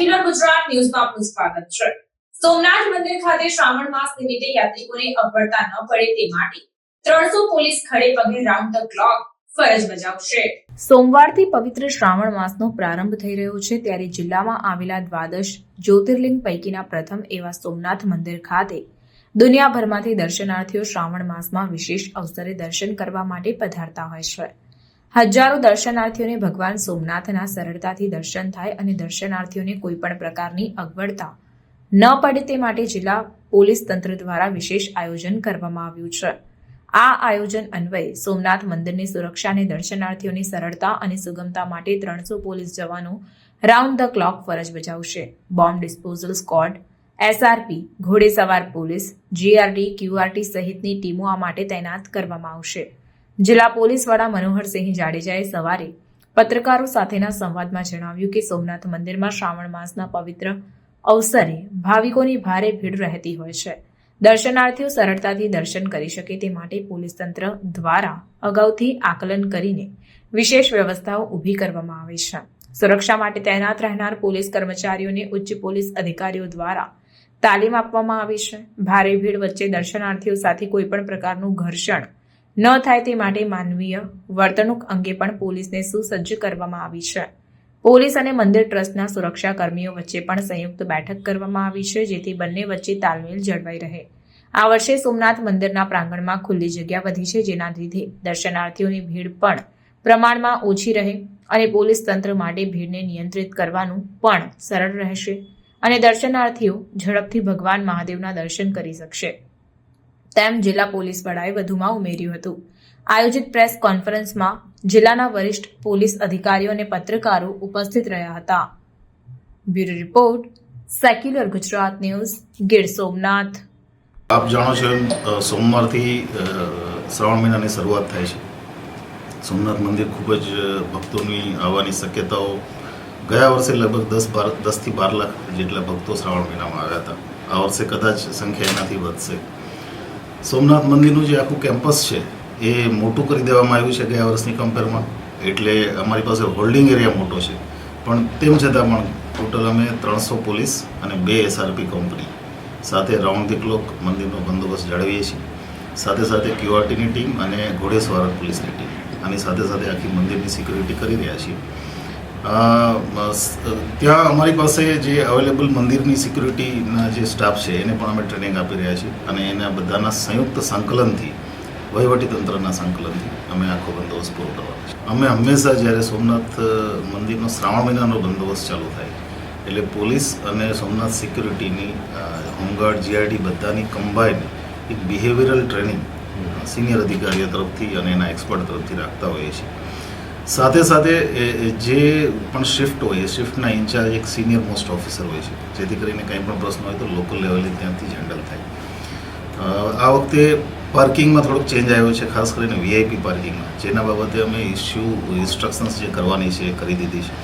Secular Gujarat ન્યૂઝમાં આપનું સ્વાગત છે. સોમનાથ મંદિર ખાતે શ્રાવણ માસ નિમિત્તે યાત્રિકોને અગવડતા ન પડે તે માટે ત્રણસો પોલીસ ખડે પગે રાઉન્ડ ધ ક્લોક સોમવારથી પવિત્ર શ્રાવણ માસનો પ્રારંભ થઈ રહ્યો છે ત્યારે જિલ્લામાં આવેલા દ્વાદશ જ્યોતિર્લિંગ પૈકીના પ્રથમ એવા સોમનાથ મંદિર ખાતે દુનિયાભરમાંથી દર્શનાર્થીઓ શ્રાવણ માસમાં વિશેષ અવસરે દર્શન કરવા માટે પધારતા હોય છે. હજારો દર્શનાર્થીઓને ભગવાન સોમનાથના સરળતાથી દર્શન થાય અને દર્શનાર્થીઓને કોઈ પણ પ્રકારની અગવડતા ન પડે તે માટે જિલ્લા પોલીસ તંત્ર દ્વારા વિશેષ આયોજન કરવામાં આવ્યું છે. આ આયોજન અન્વયે સોમનાથ મંદિરની સુરક્ષા અને દર્શનાર્થીઓની સરળતા અને સુગમતા માટે ત્રણસો પોલીસ જવાનો રાઉન્ડ ધ ક્લોક ફરજ બજાવશે. બોમ્બ ડિસ્પોઝલ સ્કોડ, એસઆરપી, ઘોડેસવાર પોલીસ, જીઆરડી, ક્યુઆરટી સહિતની ટીમો આ માટે તૈનાત કરવામાં આવશે. જિલ્લા પોલીસ વડા મનોહરસિંહ જાડેજાએ સવારે પત્રકારો સાથેના સંવાદમાં જણાવ્યું કે સોમનાથ મંદિરમાં શ્રાવણ માસના પવિત્ર અવસરે ભાવિકોની ભારે ભીડ રહેતી હોય છે. દર્શનાર્થીઓ સરળતાથી દર્શન કરી શકે તે માટે પોલીસ તંત્ર દ્વારા અગાઉથી આકલન કરીને વિશેષ વ્યવસ્થાઓ ઊભી કરવામાં આવી છે. સુરક્ષા માટે તૈનાત રહેનાર પોલીસ કર્મચારીઓને ઉચ્ચ પોલીસ અધિકારીઓ દ્વારા તાલીમ આપવામાં આવી છે. ભારે ભીડ વચ્ચે દર્શનાર્થીઓ સાથે કોઈપણ પ્રકારનું ઘર્ષણ ન થાય તે માટે માનવીય વર્તણૂક અંગે પણ પોલીસને સુસજ્જ કરવામાં આવી છે. પોલીસ અને મંદિર ટ્રસ્ટના સુરક્ષા કર્મીઓ વચ્ચે પણ સંયુક્ત બેઠક કરવામાં આવી છે, જેથી બંને વચ્ચે તાલમેલ જળવાઈ રહે. આ વર્ષે સોમનાથ મંદિરના પ્રાંગણમાં ખુલ્લી જગ્યા વધી છે, જેના લીધે દર્શનાર્થીઓની ભીડ પણ પ્રમાણમાં ઓછી રહે અને પોલીસ તંત્ર માટે ભીડને નિયંત્રિત કરવાનું પણ સરળ રહેશે અને દર્શનાર્થીઓ ઝડપથી ભગવાન મહાદેવના દર્શન કરી શકશે. તેમ જિલ્લા પોલીસ વડાએ વધુમાં ઉમેર્યું હતું. આયોજિત પ્રેસ કોન્ફરન્સમાં જિલ્લાના વરિષ્ઠ પોલીસ અધિકારીઓ અને પત્રકારો ઉપસ્થિત રહ્યા હતા. Bureau report, secular Gujarat news, Gir Somnath. આપ જાણો છો સોમવારથી શ્રાવણ મહિનાની શરૂઆત થાય છે. સોમનાથ મંદિર ખૂબ જ ભક્તોની આવવાની શક્યતાઓ ગયા વર્ષે લગભગ દસ બાર, દસથી બાર લાખ જેટલા ભક્તો શ્રાવણ મહિનામાં આવ્યા હતા. આ વર્ષે કદાચ સંખ્યા એનાથી વધશે. સોમનાથ મંદિરનું જે આખું કેમ્પસ છે, એ મોટું કરી દેવામાં આવ્યું છે ગયા વર્ષની કમ્પેરમાં એટલે અમારી પાસે હોલ્ડિંગ એરિયા મોટો છે. પણ તેમ છતાં પણ ટોટલ અમે ત્રણસો પોલીસ અને બે એસઆરપી કંપની સાથે રાઉન્ડ ધી ક્લોક મંદિરનો બંદોબસ્ત જાળવીએ છીએ. સાથે સાથે ક્યુઆરટીની ટીમ અને ઘોડેસવાર પોલીસની ટીમ આની સાથે સાથે આખી મંદિરની સિક્યુરિટી કરી રહ્યા છીએ. ત્યાં અમારી પાસે જે અવેલેબલ મંદિરની સિક્યુરિટીના જે સ્ટાફ છે એને પણ અમે ટ્રેનિંગ આપી રહ્યા છીએ અને એના બધાના સંયુક્ત સંકલનથી વહીવટીતંત્રના સંકલનથી અમે આખો બંદોબસ્ત પૂરો કરવાનો છે અમે હંમેશા જ્યારે સોમનાથ મંદિરનો શ્રાવણ મહિનાનો બંદોબસ્ત ચાલુ થાય એટલે પોલીસ અને સોમનાથ સિક્યુરિટીની હોમગાર્ડ જીઆરડી બધાની કમ્બાઈન એક બિહેવિયરલ ટ્રેનિંગ સિનિયર અધિકારીઓ તરફથી અને એના એક્સપર્ટ તરફથી રાખતા હોઈએ છીએ. સાથે સાથે જે પણ શિફ્ટ હોય, એ શિફ્ટના ઇન્ચાર્જ એક સિનિયર મોસ્ટ ઓફિસર હોય છે. જેથી કરીને કંઈ પણ પ્રશ્ન હોય તો લોકલ લેવલે ત્યાંથી જ હેન્ડલ થાય. આ વખતે પાર્કિંગમાં થોડોક ચેન્જ આવ્યો છે, ખાસ કરીને વીઆઈપી પાર્કિંગમાં જેના બાબતે અમે ઇસ્યુ ઇન્સ્ટ્રક્શન્સ જે કરવાની છે એ કરી દીધી છે.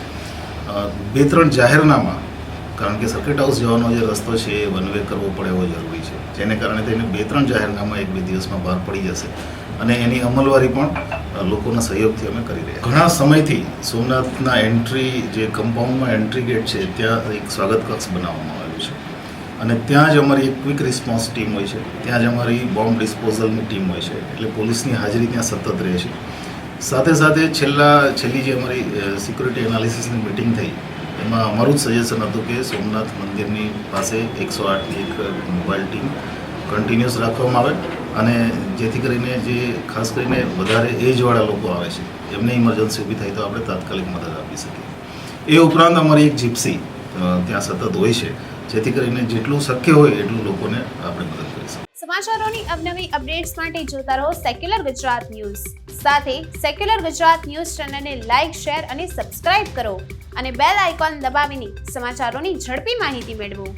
બે ત્રણ જાહેરનામા, કારણ કે સર્કિટ હાઉસ જવાનો જે રસ્તો છે એ વન વે કરવો પડે એવો જરૂરી છે. જેને કારણે થઈને બે ત્રણ જાહેરનામા એક બે દિવસમાં બહાર પડી જશે. અને એની અમલવારી પણ લોકોના સહયોગથી અમે કરી રહ્યા ઘણા સમયથી સોમનાથના એન્ટ્રી, જે કમ્પાઉન્ડમાં એન્ટ્રી ગેટ છે, ત્યાં એક સ્વાગત કક્ષ બનાવવામાં આવ્યું છે. અને ત્યાં જ અમારી એક ક્વિક રિસ્પોન્સ ટીમ હોય છે. ત્યાં જ અમારી બોમ્બ ડિસ્પોઝલની ટીમ હોય છે. એટલે પોલીસની હાજરી ત્યાં સતત રહે છે. સાથે સાથે છેલ્લા, છેલ્લી જે અમારી સિક્યુરિટી એનાલિસિસની મિટિંગ થઈ, એમાં અમારું જ સજેશન હતું કે સોમનાથ મંદિરની પાસે એકસો આઠની એક મોબાઈલ ટીમ કન્ટિન્યુઅસ રાખવામાં આવે. અને જેથી કરીને જે ખાસ કરીને વધારે એજવાળા લોકો આવે છે, એમને ઇમરજન્સી ઊભી થાય તો આપણે તાત્કાલિક મદદ આપી શકીએ. એ ઉપરાંત અમારી એક જીપ્સી ત્યાં સતત હોય છે, જેથી કરીને જેટલું શક્ય હોય એટલું લોકોને આપણે મદદ કરી શકીએ. સમાચારોની અવનવી અપડેટ્સ માટે જોતા રહો સેક્યુલર ગુજરાત ન્યૂઝ સાથે સેક્યુલર ગુજરાત ન્યૂઝ ચેનલને લાઇક શેર અને સબસ્ક્રાઇબ કરો અને બેલ આઇકોન દબાવીને સમાચારોની ઝડપી માહિતી મેળવો.